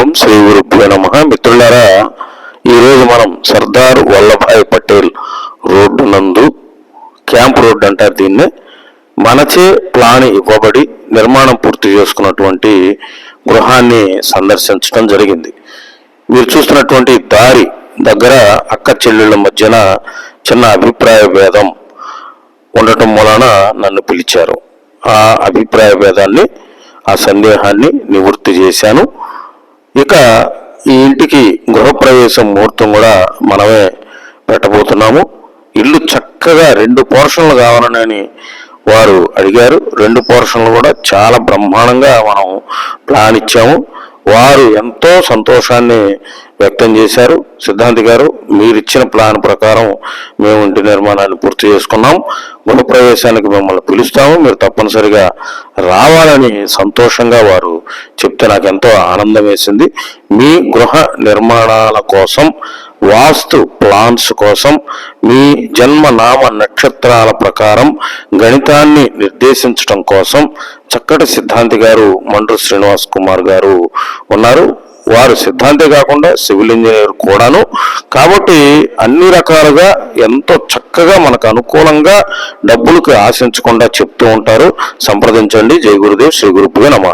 ఓం శ్రీ గురుభ్యో నమ. మిత్రులారా ఈరోజు మనం సర్దార్ వల్లభాయ్ పటేల్ రోడ్డు నందు క్యాంప్ రోడ్డు అంటారు దీన్ని మనచే ప్లాన్ ఇవ్వబడి నిర్మాణం పూర్తి చేసుకున్నటువంటి గృహాన్ని సందర్శించడం జరిగింది. మీరు చూస్తున్నటువంటి దారి దగ్గర అక్క చెల్లెళ్ళ మధ్యన చిన్న అభిప్రాయ భేదం ఉండటం వలన నన్ను పిలిచారు. ఆ అభిప్రాయ భేదాన్ని ఆ సందేహాన్ని నివృత్తి చేశాను. ఇక ఈ ఇంటికి గృహప్రవేశం ముహూర్తం కూడా మనమే పెట్టబోతున్నాము. ఇల్లు చక్కగా రెండు పోర్షన్లు కావాలని వారు అడిగారు. రెండు పోర్షన్లు కూడా చాలా బ్రహ్మాండంగా మనం ప్లాన్ ఇచ్చాము. వారు ఎంతో సంతోషాన్ని వ్యక్తం చేశారు. సిద్ధాంతి గారు మీరు ఇచ్చిన ప్లాన్ ప్రకారం మేము ఇంటి నిర్మాణాన్ని పూర్తి చేసుకున్నాం. గృహప్రవేశానికి మిమ్మల్ని పిలుస్తాము. మీరు తప్పనిసరిగా రావాలని సంతోషంగా వారు చెప్తే నాకు ఎంతో ఆనందం వేసింది. మీ గృహ నిర్మాణాల కోసం వాస్తు ప్లాన్స్ కోసం మీ జన్మ నామ నక్షత్రాల ప్రకారం గణితాన్ని నిర్దేశించడం కోసం చక్కటి సిద్ధాంతి గారు మండ్రు శ్రీనివాస్ కుమార్ గారు ఉన్నారు. వారు సిద్ధాంతే కాకుండా సివిల్ ఇంజనీర్ కూడాను. కాబట్టి అన్ని రకాలుగా ఎంతో చక్కగా మనకు అనుకూలంగా డబ్బులకు ఆశించకుండా చెప్తూ ఉంటారు. సంప్రదించండి. జై గురుదేవ్. శ్రీ గురుపుగా నమ.